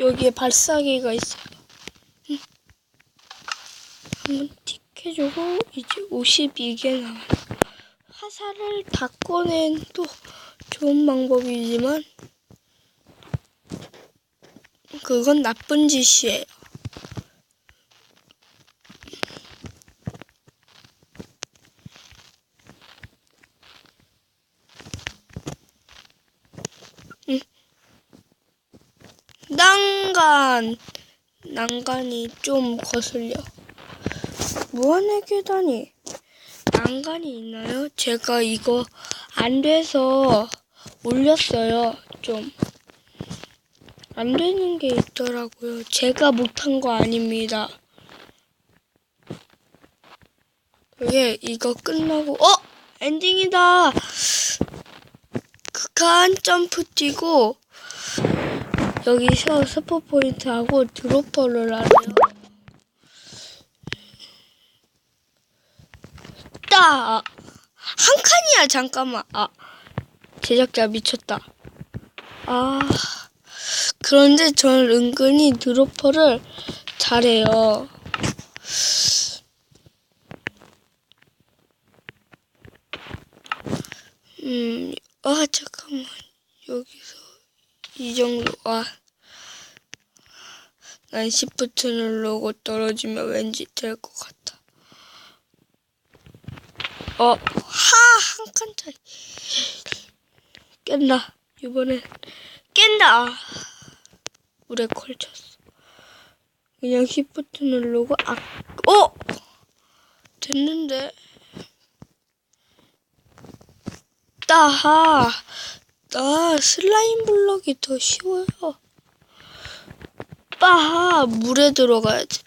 여기에 발사기가 있어요. 응. 한번 틱 해주고 이제 52개 남아요. 화살을 다 꺼낸 또 좋은 방법이지만 그건 나쁜 짓이에요. 난간 난간이 좀 거슬려. 무한의 계단이 난간이 있나요? 제가 이거 안 돼서 올렸어요. 좀. 안 되는 게 있더라고요. 제가 못한 거 아닙니다. 이게 이거 끝나고 어 엔딩이다. 극한 점프 뛰고 여기서 스포 포인트 하고 드로퍼를 하래요. 따! 한 칸이야, 잠깐만. 아, 제작자 미쳤다. 아, 그런데 저는 은근히 드로퍼를 잘해요. 음, 아, 잠깐만. 여기서 이 정도, 아. 난 시프트 누르고 떨어지면 왠지 될 것 같아. 어, 하, 한 칸 차이. 깬다. 이번엔 깬다. 물에 걸쳤어. 그냥 시프트 누르고, 아, 어! 됐는데. 따하. 나 슬라임 블럭이 더 쉬워요. 빠하 물에 들어가야지.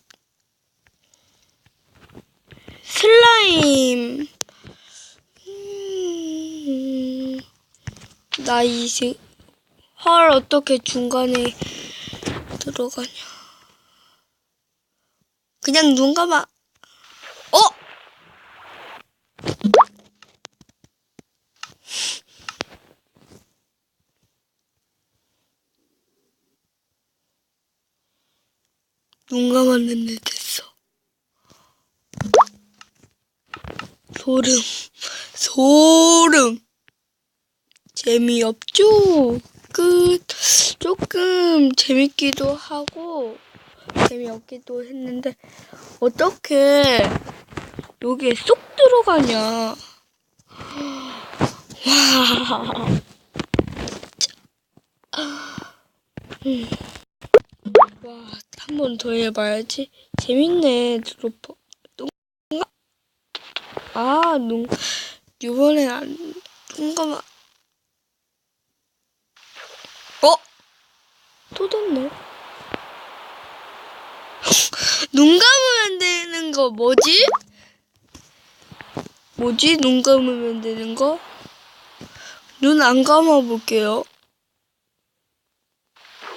슬라임. 음, 나 이제 헐 어떻게 중간에 들어가냐? 그냥 눈 감아. 어? 눈 감았는데 됐어. 소름, 소름. 재미없죠? 끝. 조금 재밌기도 하고, 재미없기도 했는데, 어떻게 여기에 쏙 들어가냐. 와. 음. 와, 한 번 더 해봐야지. 재밌네, 드로퍼. 눈가? 아, 눈, 이번엔 안, 눈가만. 어? 또 됐네. 눈 감으면 되는 거 뭐지? 뭐지? 눈 감으면 되는 거? 눈 안 감아 볼게요.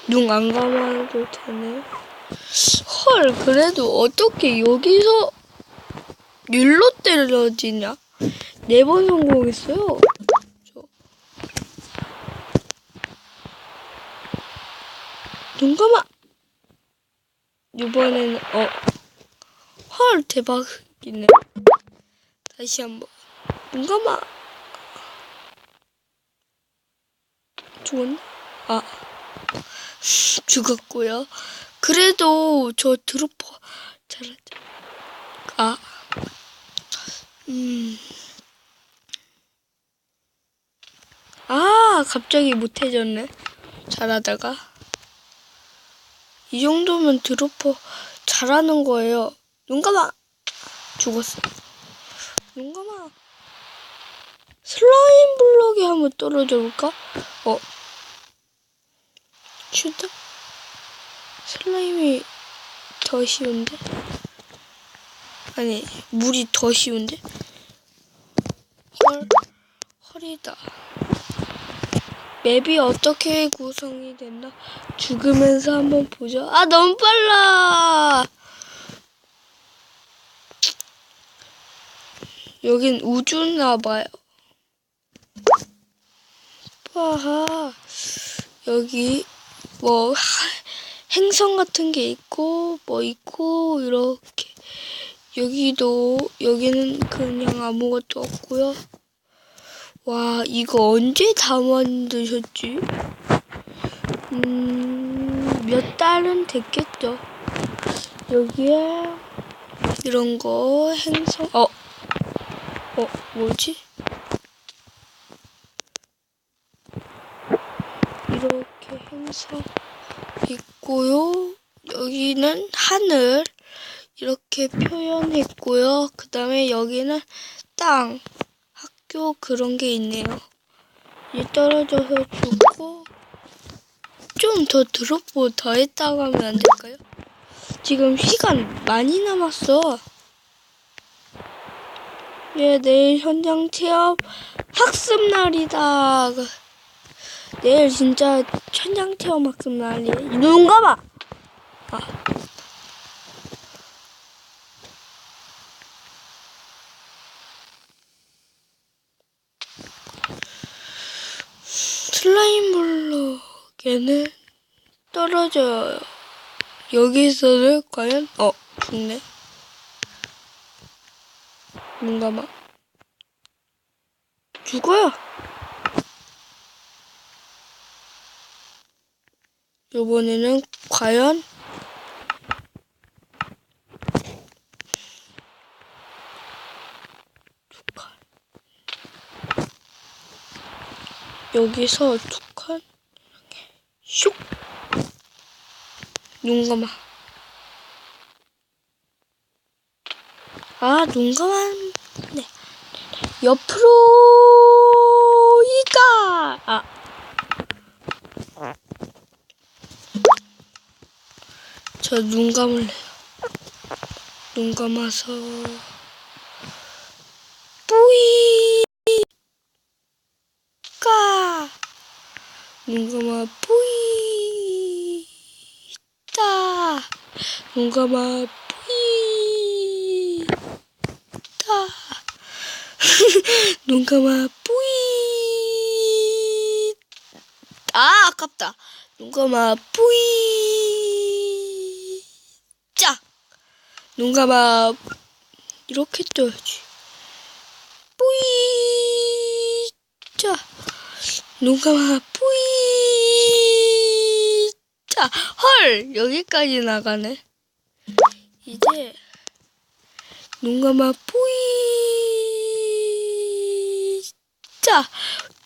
눈 안 감아도 되네. 헐, 그래도 어떻게 여기서 율로 때려지냐? 네 번 성공했어요. 저. 눈 감아! 이번에는, 어. 헐, 대박이네. 다시 한 번. 눈 감아! 죽었나? 아. 죽었고요. 그래도 저 드로퍼 잘하죠. 아, 음, 아, 갑자기 못해졌네. 잘하다가 이 정도면 드로퍼 잘하는 거예요. 눈 감아. 죽었어. 눈 감아. 슬라임 블럭이 한번 떨어져 볼까? 어. 슈다? 슬라임이 더 쉬운데? 아니, 물이 더 쉬운데? 헐, 헐이다. 맵이 어떻게 구성이 됐나? 죽으면서 한번 보자. 아, 너무 빨라! 여긴 우주나 봐요. 와하, 여기 뭐 하- 행성 같은 게 있고 뭐 있고 이렇게 여기도 여기는 그냥 아무것도 없고요. 와 이거 언제 다 만드셨지? 음몇 달은 됐겠죠. 여기에 이런 거 행성 어 어, 뭐지? 이렇게 행성 있고요. 여기는 하늘 이렇게 표현했고요. 그 다음에 여기는 땅, 학교 그런 게 있네요. 이 떨어져서 죽고 좀 더 드롭보 더 했다고 하면 안 될까요? 지금 시간 많이 남았어. 예, 내일 현장 체험 학습 날이다. 그, 내일 진짜 현장 체험 학습 날이에요. 눈 감아. 아. 슬라임 블록에는 떨어져요. 여기서는 과연 어 죽네. 눈 감아. 죽어요. 이번에는 과연. 여기서 두 칸. 슉. 눈 감아. 아, 눈 감아. 네. 옆으로 이가. 아. 저 눈 감을래요. 눈 감아서 뿌이 까. 눈 감아 뿌이 따. 눈 감아 뿌이 따. 눈 감아 뿌이 아 아깝다. 눈 감아 뿌이 짜. 눈 감아 이렇게 떠야지. 뿌이 짜. 눈 감아 뿌이 짜. 헐 여기까지 나가네. 이제 눈 감아 뿌이 짜.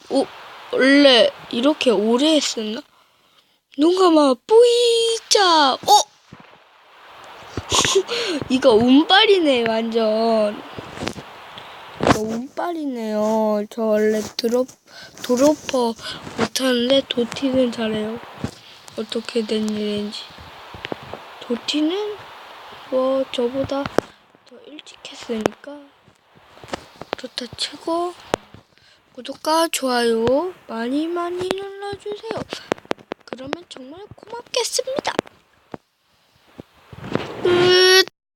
오 원래 이렇게 오래 했었나? 눈 감아 뿌이 짜. 어? 이거 운빨이네 완전. 이거 운빨이네요. 저 원래 드롭 드로퍼 못하는데 도티는 잘해요. 어떻게 된 일인지. 도티는 뭐 저보다 더 일찍 했으니까 그렇다 치고 구독과 좋아요 많이 많이 눌러주세요. 그러면 정말 고맙겠습니다. 끝.